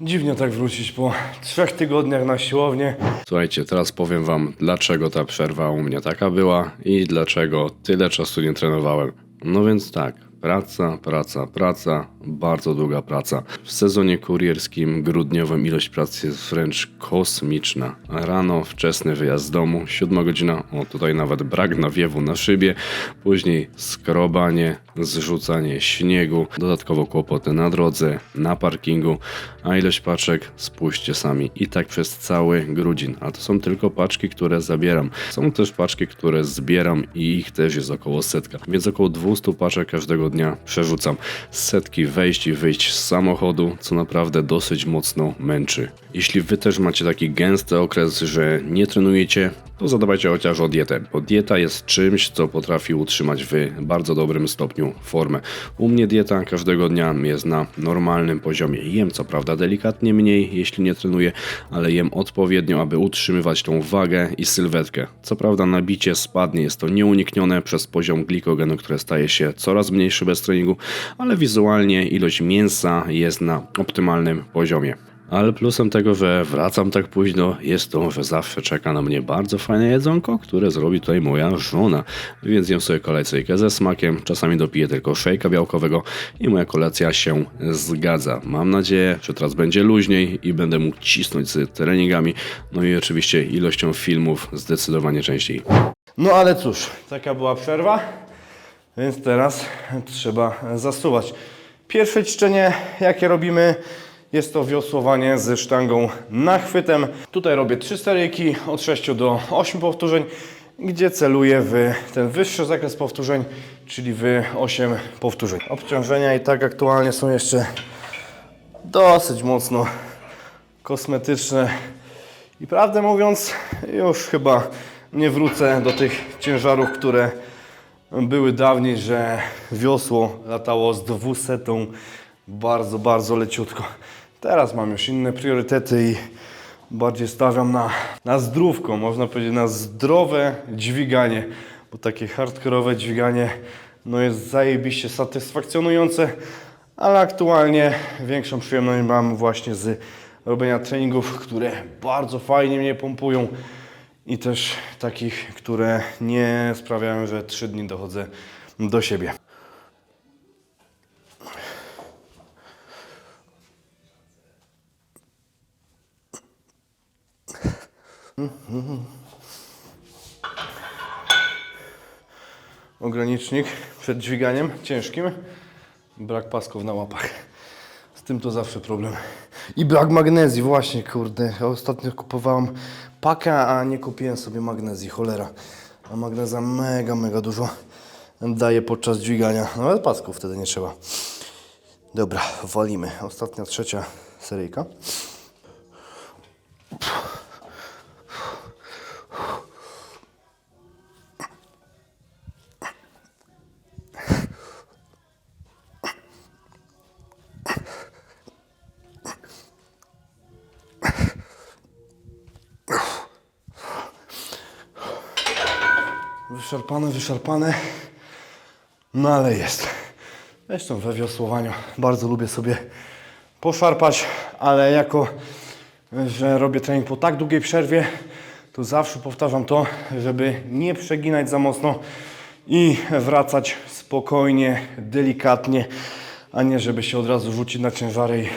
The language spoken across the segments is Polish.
Dziwnie tak wrócić po trzech tygodniach na siłownię. Słuchajcie, teraz powiem wam, dlaczego ta przerwa u mnie taka była i dlaczego tyle czasu nie trenowałem. No więc tak, praca, praca, praca, bardzo długa praca. W sezonie kurierskim grudniowym ilość pracy jest wręcz kosmiczna. Rano wczesny wyjazd z domu, 7 godzina, o tutaj nawet brak nawiewu na szybie, później skrobanie, zrzucanie śniegu, dodatkowo kłopoty na drodze, na parkingu, a ilość paczek spójrzcie sami. I tak przez cały grudzień. A to są tylko paczki, które zabieram. Są też paczki, które zbieram i ich też jest około setka. Więc około 200 paczek każdego dnia przerzucam. Z setki wejść i wyjść z samochodu, co naprawdę dosyć mocno męczy. Jeśli wy też macie taki gęsty okres, że nie trenujecie, to zadbajcie chociaż o dietę, bo dieta jest czymś, co potrafi utrzymać w bardzo dobrym stopniu formę. U mnie dieta każdego dnia jest na normalnym poziomie. Jem co prawda delikatnie mniej, jeśli nie trenuję, ale jem odpowiednio, aby utrzymywać tą wagę i sylwetkę. Co prawda nabicie spadnie, jest to nieuniknione przez poziom glikogenu, który staje się coraz mniejszy bez treningu, ale wizualnie ilość mięsa jest na optymalnym poziomie. Ale plusem tego, że wracam tak późno, jest to, że zawsze czeka na mnie bardzo fajne jedzonko, które zrobi tutaj moja żona. Więc jem sobie kolacyjkę ze smakiem, czasami dopiję tylko szejka białkowego i moja kolacja się zgadza. Mam nadzieję, że teraz będzie luźniej i będę mógł cisnąć z treningami, no i oczywiście ilością filmów zdecydowanie częściej. No ale cóż, taka była przerwa, więc teraz trzeba zasuwać. Pierwsze ćwiczenie, jakie robimy, jest to wiosłowanie ze sztangą nachwytem. Tutaj robię trzy seryjki od 6 do 8 powtórzeń, gdzie celuję w ten wyższy zakres powtórzeń, czyli w 8 powtórzeń. Obciążenia i tak aktualnie są jeszcze dosyć mocno kosmetyczne. I prawdę mówiąc, już chyba nie wrócę do tych ciężarów, które były dawniej, że wiosło latało z 200 bardzo, bardzo leciutko. Teraz mam już inne priorytety i bardziej stawiam na, na zdrówko, można powiedzieć na zdrowe dźwiganie, bo takie hardkorowe dźwiganie no jest zajebiście satysfakcjonujące, ale aktualnie większą przyjemność mam właśnie z robienia treningów, które bardzo fajnie mnie pompują i też takich, które nie sprawiają, że 3 dni dochodzę do siebie. Ogranicznik przed dźwiganiem ciężkim. Brak pasków na łapach. Z tym to zawsze problem. I brak magnezji, właśnie, kurde. Ja ostatnio kupowałem pakę, a nie kupiłem sobie magnezji, cholera. A magnezja mega, mega dużo daje podczas dźwigania. Nawet pasków wtedy nie trzeba. Dobra, walimy. Ostatnia, trzecia seryjka. Wyszarpane, wyszarpane. No ale jest. Zresztą we wiosłowaniu bardzo lubię sobie poszarpać, ale jako, że robię trening po tak długiej przerwie, to zawsze powtarzam to, żeby nie przeginać za mocno i wracać spokojnie, delikatnie, a nie żeby się od razu rzucić na ciężary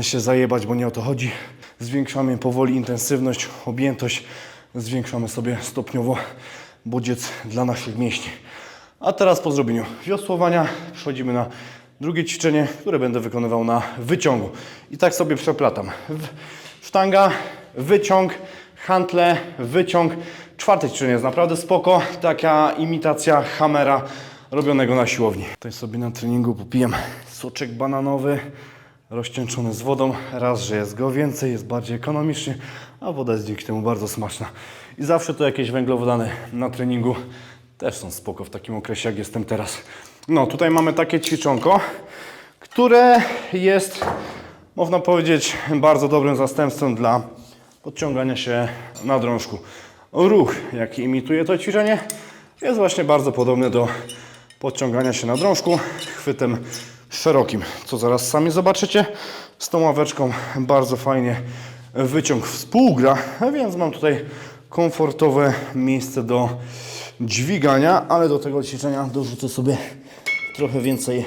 i się zajebać, bo nie o to chodzi. Zwiększamy powoli intensywność, objętość, zwiększamy sobie stopniowo bodziec dla naszych mięśni. A teraz po zrobieniu wiosłowania przechodzimy na drugie ćwiczenie, które będę wykonywał na wyciągu. I tak sobie przeplatam. Sztanga, wyciąg, hantle, wyciąg. Czwarte ćwiczenie jest naprawdę spoko. Taka imitacja hamera robionego na siłowni. Tutaj sobie na treningu popijam soczek bananowy rozcieńczony z wodą. Raz, że jest go więcej, jest bardziej ekonomicznie, a woda jest dzięki temu bardzo smaczna. I zawsze to jakieś węglowodany na treningu też są spoko w takim okresie, jak jestem teraz. No, tutaj mamy takie ćwiczonko, które jest, można powiedzieć, bardzo dobrym zastępstwem dla podciągania się na drążku. Ruch, jaki imituje to ćwiczenie, jest właśnie bardzo podobny do podciągania się na drążku chwytem szerokim, co zaraz sami zobaczycie. z tą ławeczką bardzo fajnie wyciąg współgra, więc mam tutaj komfortowe miejsce do dźwigania, ale do tego ćwiczenia dorzucę sobie trochę więcej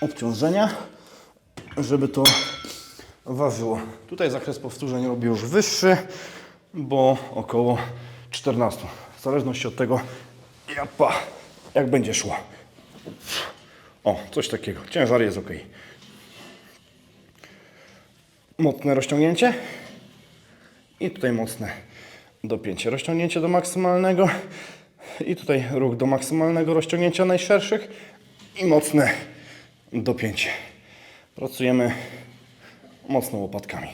obciążenia, żeby to ważyło. Tutaj zakres powtórzeń robię już wyższy, bo około 14. W zależności od tego, japa, jak będzie szło. O, coś takiego. Ciężar jest ok. Mocne rozciągnięcie i tutaj mocne dopięcie. Rozciągnięcie do maksymalnego i tutaj ruch do maksymalnego rozciągnięcia najszerszych i mocne dopięcie. Pracujemy mocno łopatkami.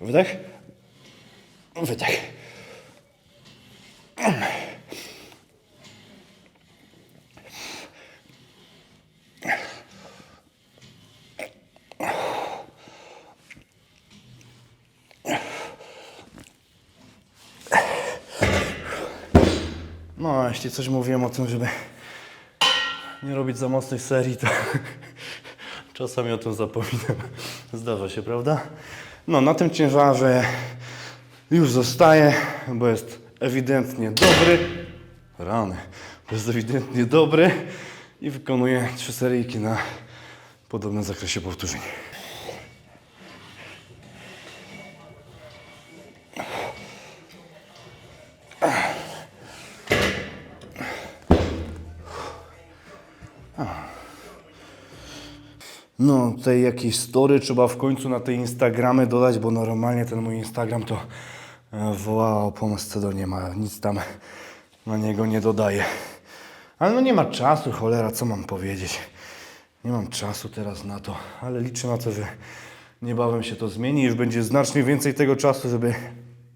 Wydech. Wydech. No, a jeśli coś mówiłem o tym, żeby nie robić za mocnej serii, to czasami o tym zapominam. Zdarza się, prawda? No, na tym ciężarze już zostaje, bo jest ewidentnie dobry. Rany. Bo jest ewidentnie dobry i wykonuje trzy seryjki na podobnym zakresie powtórzeń. No, tutaj jakieś story trzeba w końcu na te Instagramy dodać, bo normalnie ten mój Instagram to e, woła o pomstę do nie ma, nic tam na niego nie dodaję. Ale no nie ma czasu, cholera, co mam powiedzieć. Nie mam czasu teraz na to, ale liczę na to, że niebawem się to zmieni i już będzie znacznie więcej tego czasu, żeby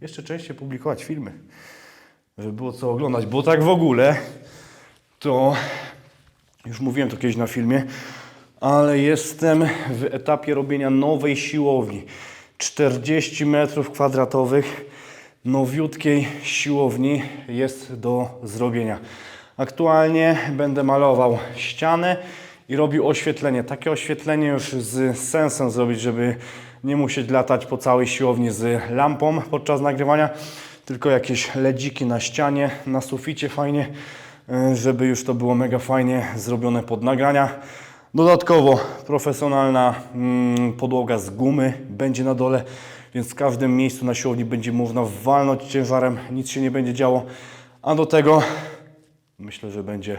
jeszcze częściej publikować filmy. Żeby było co oglądać, bo tak w ogóle to już mówiłem to kiedyś na filmie, ale jestem w etapie robienia nowej siłowni. 40 metrów kwadratowych nowiutkiej siłowni jest do zrobienia. Aktualnie będę malował ścianę i robił oświetlenie. Takie oświetlenie już z sensem zrobić, żeby nie musieć latać po całej siłowni z lampą podczas nagrywania, tylko jakieś ledziki na ścianie, na suficie fajnie, y, żeby już to było mega fajnie zrobione pod nagrania. Dodatkowo profesjonalna mm, podłoga z gumy będzie na dole, więc w każdym miejscu na siłowni będzie można walnąć ciężarem, nic się nie będzie działo. A do tego myślę, że będzie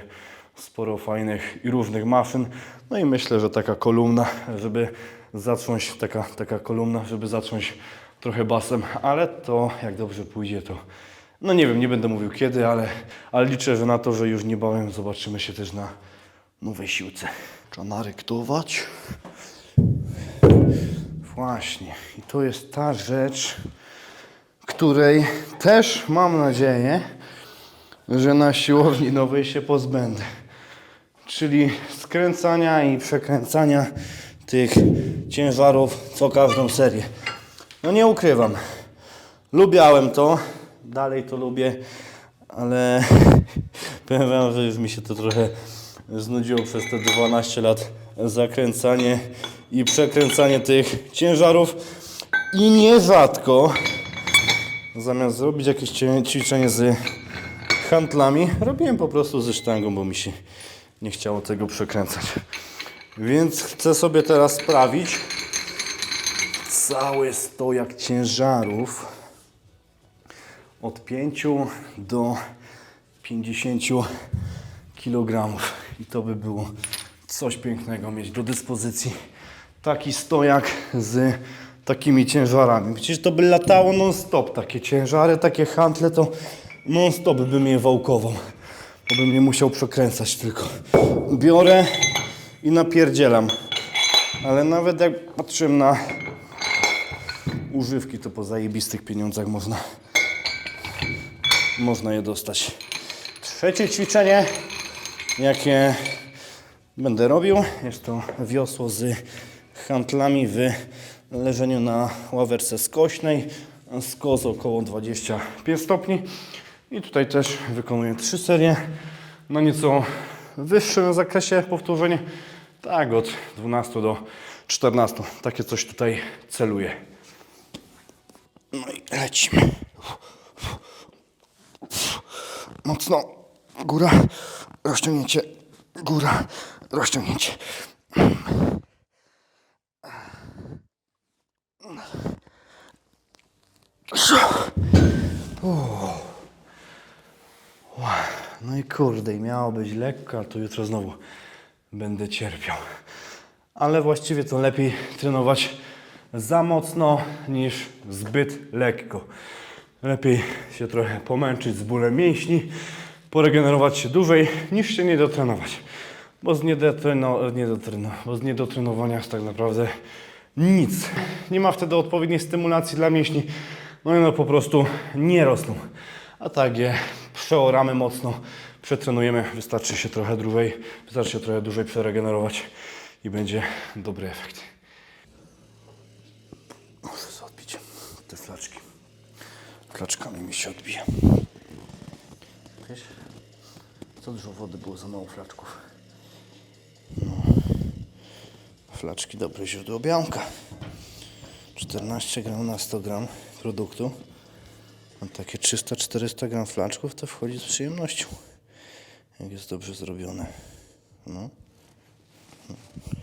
sporo fajnych i różnych maszyn. No i myślę, że taka kolumna, żeby zacząć, taka, taka kolumna, żeby zacząć trochę basem, ale to jak dobrze pójdzie, to no nie wiem, nie będę mówił kiedy, ale, ale liczę, że na to, że już niebawem zobaczymy się też na nowej siłce. Trzeba naryktować. Właśnie. I to jest ta rzecz, której też mam nadzieję, że na siłowni nowej się pozbędę. Czyli skręcania i przekręcania tych ciężarów co każdą serię. No nie ukrywam. Lubiałem to, dalej to lubię, ale powiem wam, że już mi się to trochę znudziło przez te 12 lat zakręcanie i przekręcanie tych ciężarów i nierzadko zamiast zrobić jakieś ćwiczenie z handlami, robiłem po prostu ze sztangą, bo mi się nie chciało tego przekręcać. Więc chcę sobie teraz sprawić cały stojak ciężarów od 5 do 50 kg. I to by było coś pięknego mieć do dyspozycji. Taki stojak z takimi ciężarami. Przecież to by latało non-stop. Takie ciężary, takie hantle to non-stop bym je wałkował. Bo bym nie musiał przekręcać tylko. Biorę i napierdzielam. Ale nawet jak patrzyłem na używki, to po zajebistych pieniądzach można, można je dostać. Trzecie ćwiczenie, jakie będę robił, jest to wiosło z handlami w leżeniu na ławerce skośnej. Skos około 25 stopni. I tutaj też wykonuję trzy serie na nieco wyższym zakresie powtórzeń. Tak, od 12 do 14. Takie coś tutaj celuję. No i lecimy. Mocno. Góra, rozciągnięcie. Góra, rozciągnięcie. No i kurde, miało być lekko, a to jutro znowu będę cierpiał. Ale właściwie to lepiej trenować za mocno niż zbyt lekko. Lepiej się trochę pomęczyć z bólem mięśni, poregenerować się dłużej, niż się nie dotrenować. Bo z, niedotreno, niedotreno, bo z niedotrenowania tak naprawdę nic. Nie ma wtedy odpowiedniej stymulacji dla mięśni, no i one po prostu nie rosną. A tak je przeoramy mocno, przetrenujemy, wystarczy się trochę dłużej, wystarczy się trochę dłużej przeregenerować i będzie dobry efekt. Muszę sobie odbić te flaczki. Flaczkami mi się odbija. Wiesz, za dużo wody było, za mało flaczków. No. Flaczki dobre źródło białka. 14 gram na 100 gram produktu. A takie 300-400 gram flaczków to wchodzi z przyjemnością. Jak jest dobrze zrobione. No. Taka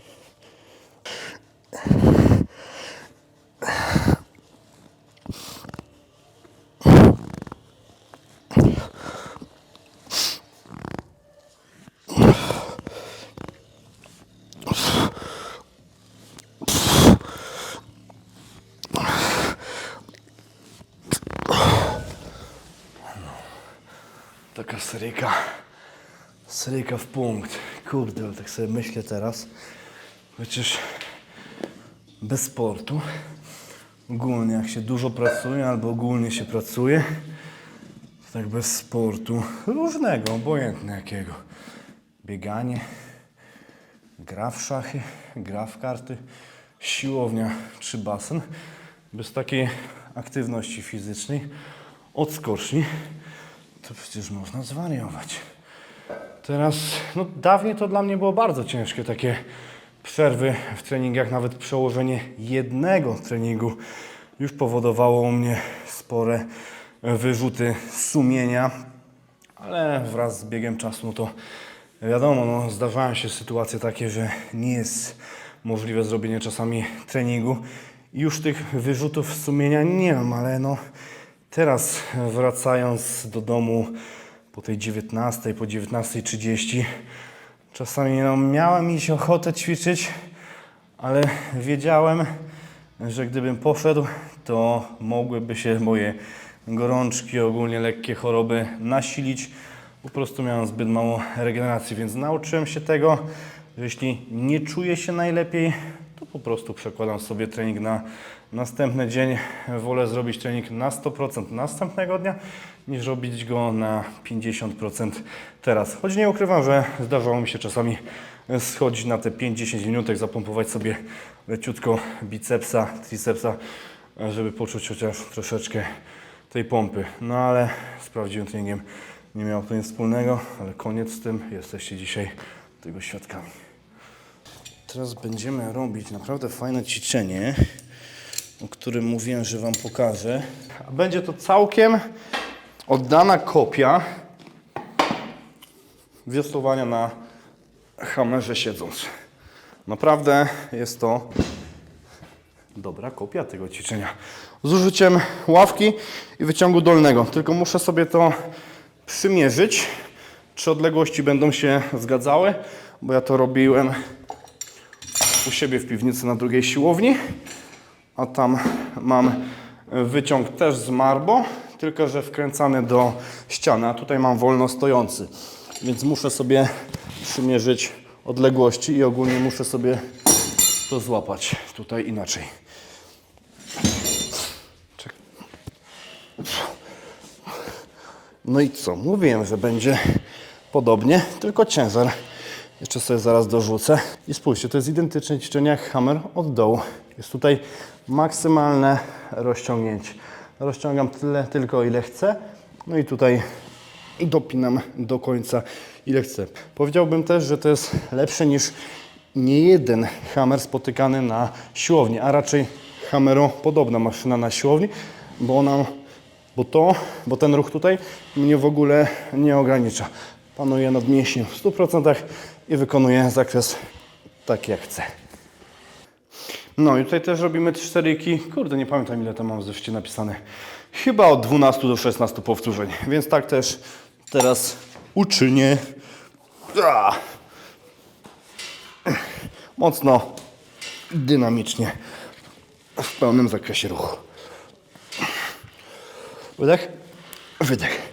seryjka. Seryjka w punkt. Kurde, tak sobie myślę teraz. Przecież bez sportu, ogólnie jak się dużo pracuje albo ogólnie się pracuje, to tak bez sportu, różnego, obojętnie jakiego. Bieganie, gra w szachy, gra w karty, siłownia czy basen. Bez takiej aktywności fizycznej, odskoczni, to przecież można zwariować. Teraz, no dawniej to dla mnie było bardzo ciężkie, takie przerwy w treningach, nawet przełożenie jednego treningu już powodowało u mnie spore wyrzuty sumienia, ale wraz z biegiem czasu, no to wiadomo, no, zdarzają się sytuacje takie, że nie jest możliwe zrobienie czasami treningu już tych wyrzutów sumienia nie mam, ale no teraz wracając do domu po tej 19, po 19.30 czasami no, miałem mieć ochotę ćwiczyć, ale wiedziałem, że gdybym poszedł, to mogłyby się moje gorączki, ogólnie lekkie choroby nasilić. Po prostu miałem zbyt mało regeneracji, więc nauczyłem się tego, że jeśli nie czuję się najlepiej, po prostu przekładam sobie trening na następny dzień. Wolę zrobić trening na 100% następnego dnia, niż robić go na 50% teraz. Choć nie ukrywam, że zdarzało mi się czasami schodzić na te 5-10 minutek, zapompować sobie leciutko bicepsa, tricepsa, żeby poczuć chociaż troszeczkę tej pompy. No ale z prawdziwym treningiem nie miało to nic wspólnego, ale koniec z tym. Jesteście dzisiaj tego świadkami. Teraz będziemy robić naprawdę fajne ćwiczenie, o którym mówiłem, że Wam pokażę. Będzie to całkiem oddana kopia wiosłowania na hamerze siedząc. Naprawdę jest to dobra kopia tego ćwiczenia. Z użyciem ławki i wyciągu dolnego. Tylko muszę sobie to przymierzyć, czy odległości będą się zgadzały, bo ja to robiłem u siebie w piwnicy na drugiej siłowni, a tam mam wyciąg też z marbo, tylko że wkręcany do ściany, a tutaj mam wolno stojący, więc muszę sobie przymierzyć odległości i ogólnie muszę sobie to złapać tutaj inaczej. No i co? Mówiłem, że będzie podobnie, tylko ciężar. Jeszcze sobie zaraz dorzucę. I spójrzcie, to jest identyczne ćwiczenie jak hammer od dołu. Jest tutaj maksymalne rozciągnięcie. Rozciągam tyle tylko ile chcę No i tutaj dopinam do końca ile chcę. Powiedziałbym też, że to jest lepsze niż nie jeden hammer spotykany na siłowni, a raczej hamero podobna maszyna na siłowni, bo ona, bo to, bo ten ruch tutaj mnie w ogóle nie ogranicza. Panuję nad mięśniem w 100% i wykonuję zakres tak jak chcę. No i tutaj też robimy trzy seryjki. Kurde, nie pamiętam ile tam mam w zeszycie napisane. Chyba od 12 do 16 powtórzeń. Więc tak też teraz uczynię. Mocno, dynamicznie, w pełnym zakresie ruchu. Wydech, wydech.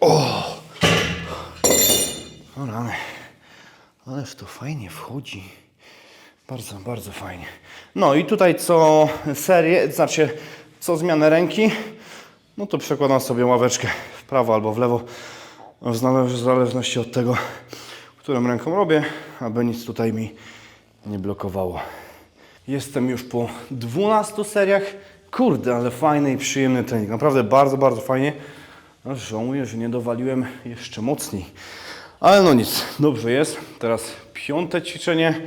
O rany. Ależ to fajnie wchodzi. Bardzo, bardzo fajnie. No i tutaj co serię, znaczy co zmianę ręki, no to przekładam sobie ławeczkę w prawo albo w lewo, w zależności od tego, którą ręką robię, aby nic tutaj mi nie blokowało. Jestem już po 12 seriach. Kurde, ale fajny i przyjemny trening. Naprawdę bardzo, bardzo fajnie. No, żałuję, że nie dowaliłem jeszcze mocniej. Ale no nic, dobrze jest. Teraz piąte ćwiczenie,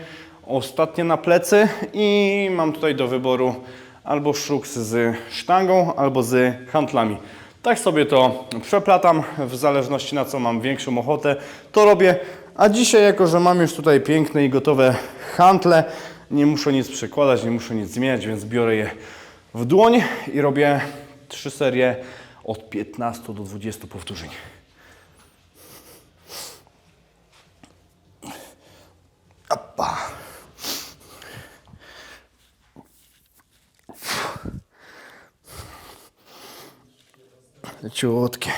ostatnie na plecy i mam tutaj do wyboru albo szruks z sztangą, albo z handlami. Tak sobie to przeplatam, w zależności na co mam większą ochotę, to robię. A dzisiaj, jako że mam już tutaj piękne i gotowe handle, nie muszę nic przekładać, nie muszę nic zmieniać, więc biorę je w dłoń i robię trzy serie od 15 do 20 powtórzeń. Appa. Leciutkie.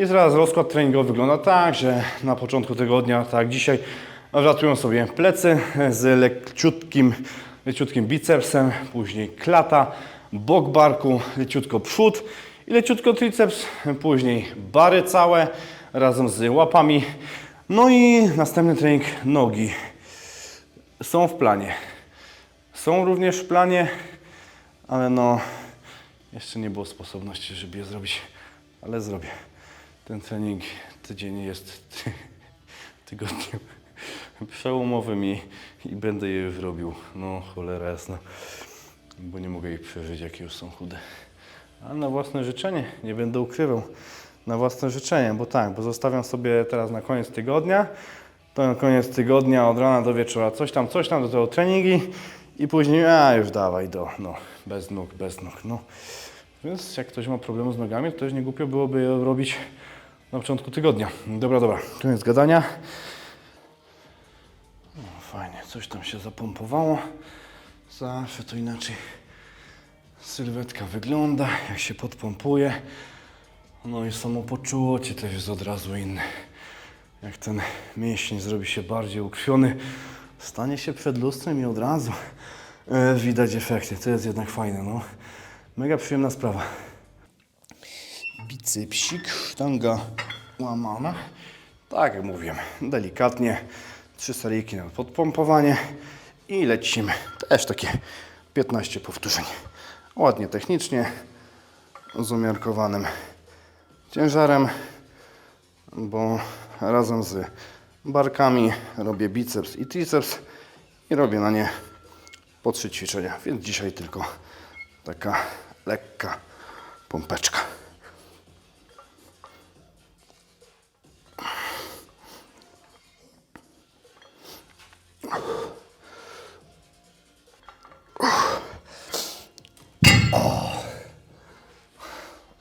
I zaraz rozkład treningowy wygląda tak, że na początku tygodnia, tak dzisiaj, wlatują sobie plecy z leciutkim, leciutkim bicepsem, później klata, bok barku, leciutko przód i leciutko triceps, później bary całe razem z łapami. No i następny trening nogi. Są w planie. Są również w planie, ale no jeszcze nie było sposobności, żeby je zrobić, ale zrobię. Ten trening tydzień jest ty, tygodniem przełomowym i, i będę je już robił. No cholera jasna, bo nie mogę ich przeżyć, jakie już są chude. Ale na własne życzenie, nie będę ukrywał. Na własne życzenie, bo tak, bo zostawiam sobie teraz na koniec tygodnia, to na koniec tygodnia od rana do wieczora coś tam, coś tam, do tego treningi i później, a już dawaj do, no, bez nóg, bez nóg, no. Więc jak ktoś ma problem z nogami, to też nie głupio byłoby robić na początku tygodnia. Dobra, dobra, koniec gadania. No, fajnie, coś tam się zapompowało. Zawsze to inaczej sylwetka wygląda, jak się podpompuje. No i samopoczucie też jest od razu inne. Jak ten mięsień zrobi się bardziej ukrwiony, stanie się przed lustrem i od razu e, widać efekty. To jest jednak fajne, no. Mega przyjemna sprawa. Bicepsik, sztanga łamana. Tak jak mówiłem, delikatnie. Trzy seryjki na podpompowanie i lecimy. Też takie 15 powtórzeń. Ładnie technicznie, z umiarkowanym ciężarem, bo razem z barkami robię biceps i triceps i robię na nie po trzy ćwiczenia, więc dzisiaj tylko taka lekka pompeczka.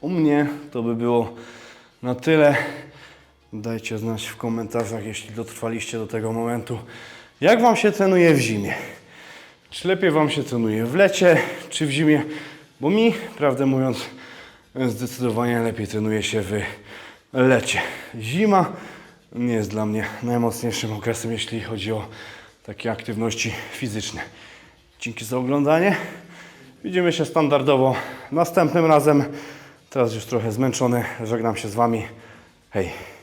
U mnie to by było na tyle. Dajcie znać w komentarzach, jeśli dotrwaliście do tego momentu, jak Wam się trenuje w zimie. Czy lepiej Wam się trenuje w lecie, czy w zimie? Bo mi, prawdę mówiąc, zdecydowanie lepiej trenuje się w lecie. Zima nie jest dla mnie najmocniejszym okresem, jeśli chodzi o takie aktywności fizyczne. Dzięki za oglądanie. Widzimy się standardowo następnym razem. Teraz już trochę zmęczony. Żegnam się z Wami. Hej.